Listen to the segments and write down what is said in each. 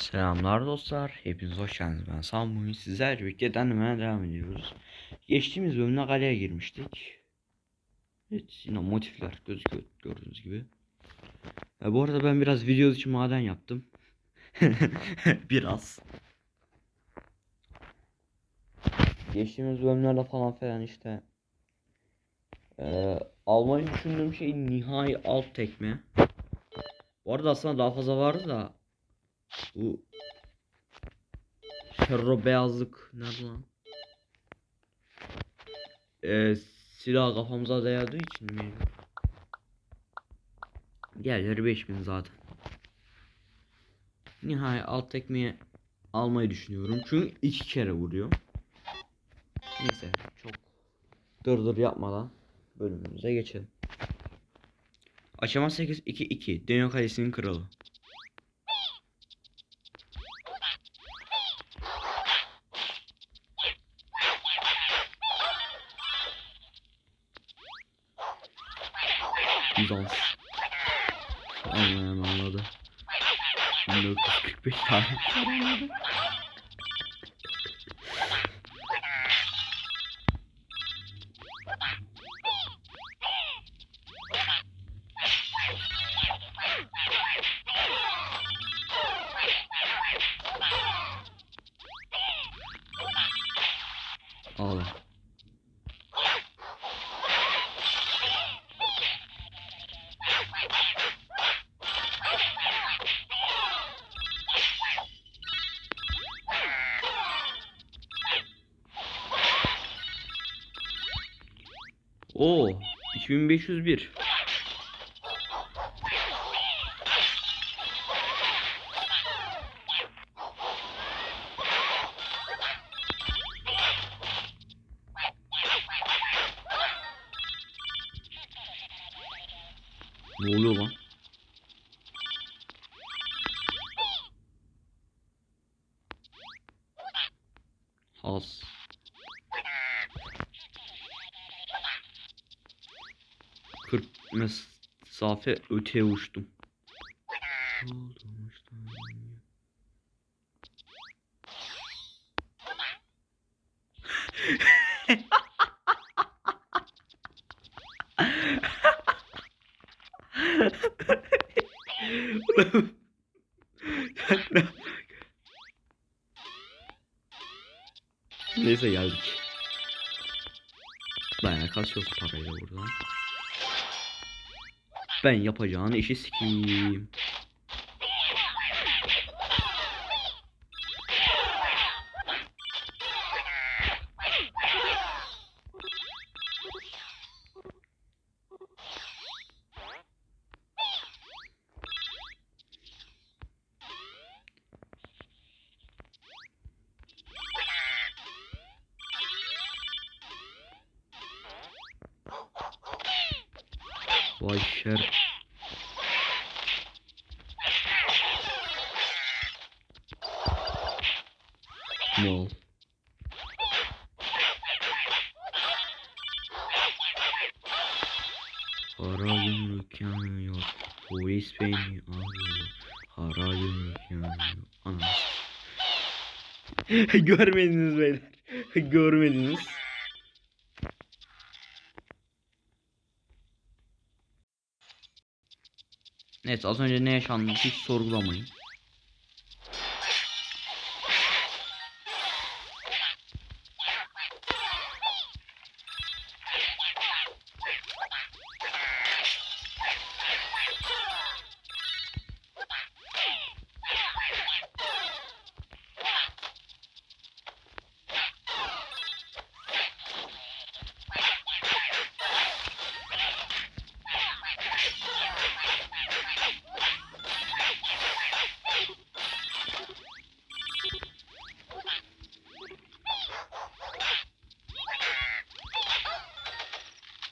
Selamlar dostlar. Hepiniz hoş geldiniz. Ben Sam. Bugün sizlerle birlikte devam ediyoruz. Geçtiğimiz bölümde kaleye girmiştik. Evet yine motifler gözüküyor gördüğünüz gibi. E, bu arada ben biraz video için maden yaptım. biraz. Geçtiğimiz bölümlerde falan filan işte e, almayı düşündüğüm şey nihai alt tekme. Bu arada aslında daha fazla vardı da bu Ferro beyazlık nerede lan? Ee, silah kafamıza dayadığı için mi? Diğerleri 5000 zaten. Nihayet alt tekmeyi almayı düşünüyorum. Çünkü iki kere vuruyor. Neyse çok dırdır yapmadan bölümümüze geçelim. Aşama 8 2 2 Dünya Kalesi'nin kralı. Bizans. Anlayan anladı. 1945 tarih Oo 2501. Ne oluyor lan? Az. 40 mesafe öteye uçtum. Neyse geldik. Bayağı kaçıyoruz parayla buradan. Ben yapacağın işi sikeyim. Vay şer. Mal. Para yumruk yanıyor. Polis beni arıyor. Para yumruk yanıyor. Anam. Görmediniz beyler. Görmediniz. Evet az önce ne yaşandı hiç sorgulamayın.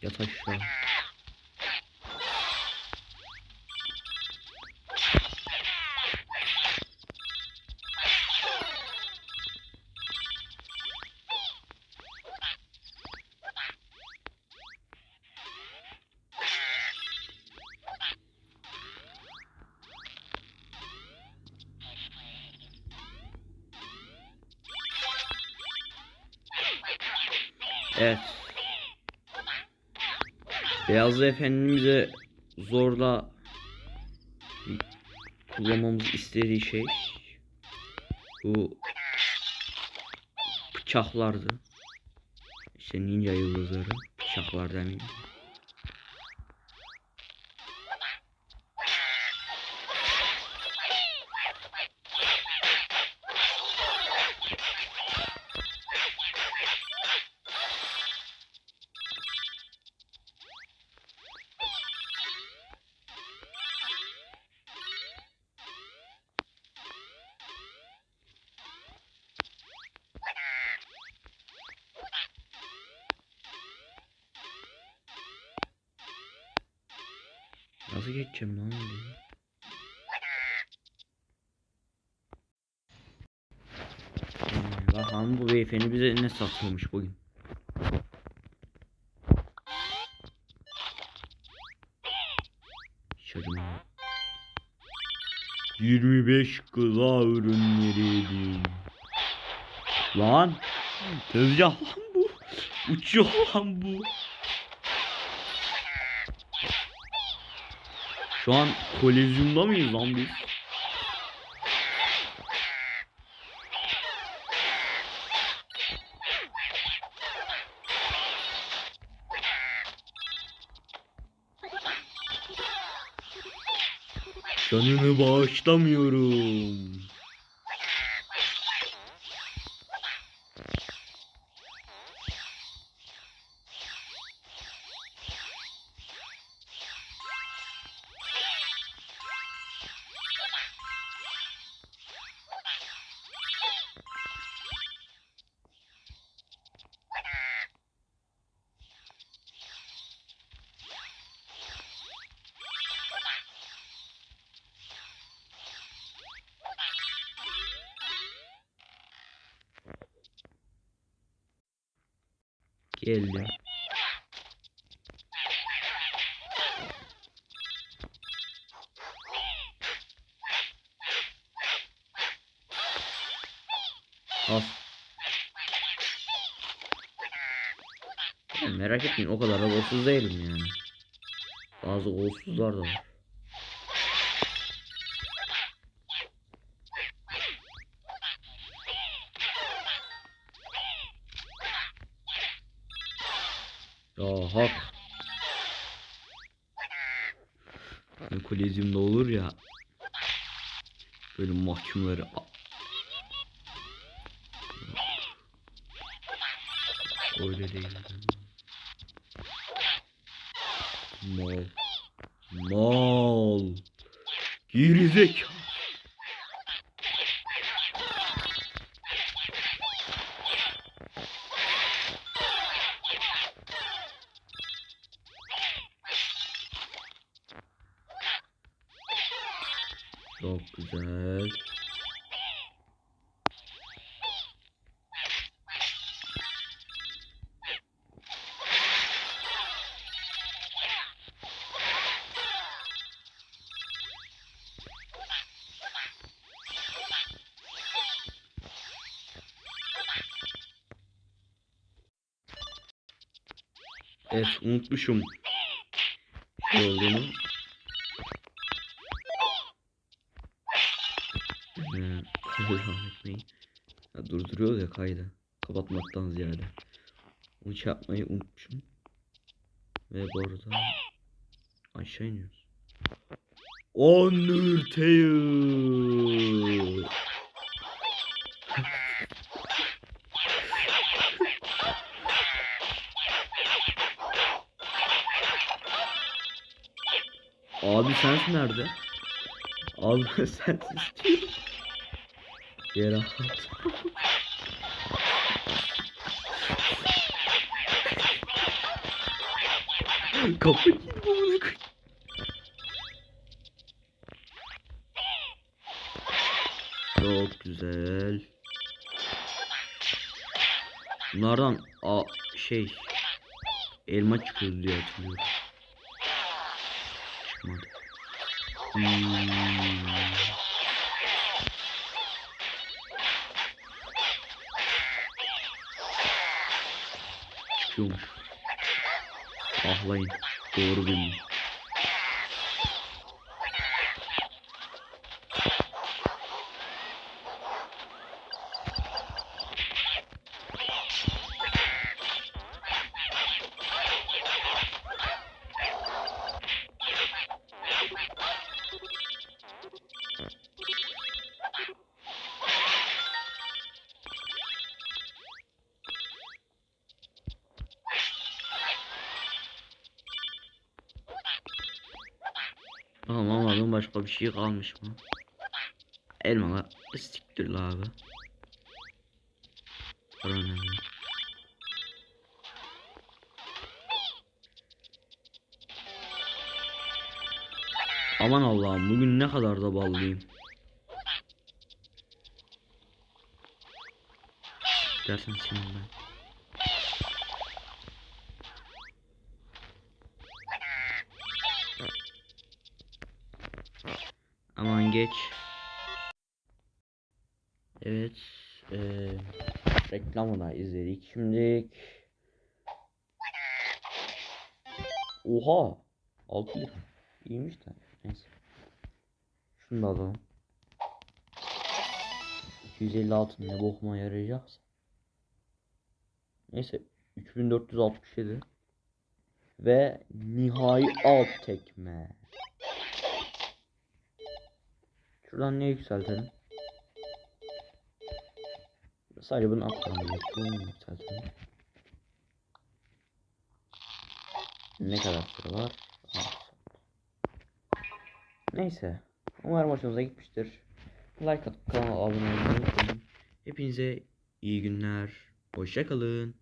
要出去说了。嗯 Beyazlı Efendimiz'e zorla kullanmamız istediği şey bu bıçaklardı. İşte ninja yıldızları bıçaklar demeyeyim. Nasıl geçeceğim lan oraya? Hmm, Bakalım bu beyefendi bize ne satıyormuş bugün. Acımam. 25 gıda ürünleri Lan tezgah lan bu. Uçuyor lan bu. Şu an kolizyumda mıyız lan biz? Canını bağışlamıyorum. Geldim. Al. Ya merak etmeyin o kadar da golsüz değilim yani. Bazı golsüzler de var. Hani kolezyumda olur ya. Böyle mahkumları Öyle değil. Mal. Mal. Gerizekalı. Çok güzel. Evet unutmuşum şey olduğunu. Devam etmeyi. Ya durduruyor ya kaydı. Kapatmaktan ziyade. Onu şey yapmayı unutmuşum. Ve bu arada aşağı iniyoruz. Undertale. Abi sensin nerede? Abi istiyorum. Yere at. Kapıyı yedim amına koyayım. Çok güzel. Bunlardan a şey elma çıkıyor diye hatırlıyorum. Çıkmadı. Hmm. Uçuyormuş. Ahlayın. Doğru bildim. Tamam anladım başka bir şey kalmış mı? Elmalar siktir la abi. Önemli. Aman Allah'ım bugün ne kadar da ballıyım. Dersen senin ben. Aman geç. Evet. eee reklamı da izledik. Şimdi Oha. 6 lira. İyiymiş de. Neyse. Şunu da alalım. 250 altın ne bokuma yarayacaksa. Neyse 3467 ve nihai alt tekme. Şuradan ne yükseltelim? Sadece bunu. Bunu yükseltelim. Ne kadar süre var? Neyse. Umarım hoşunuza gitmiştir. Like atıp kanala abone olmayı unutmayın. Hepinize iyi günler. Hoşçakalın.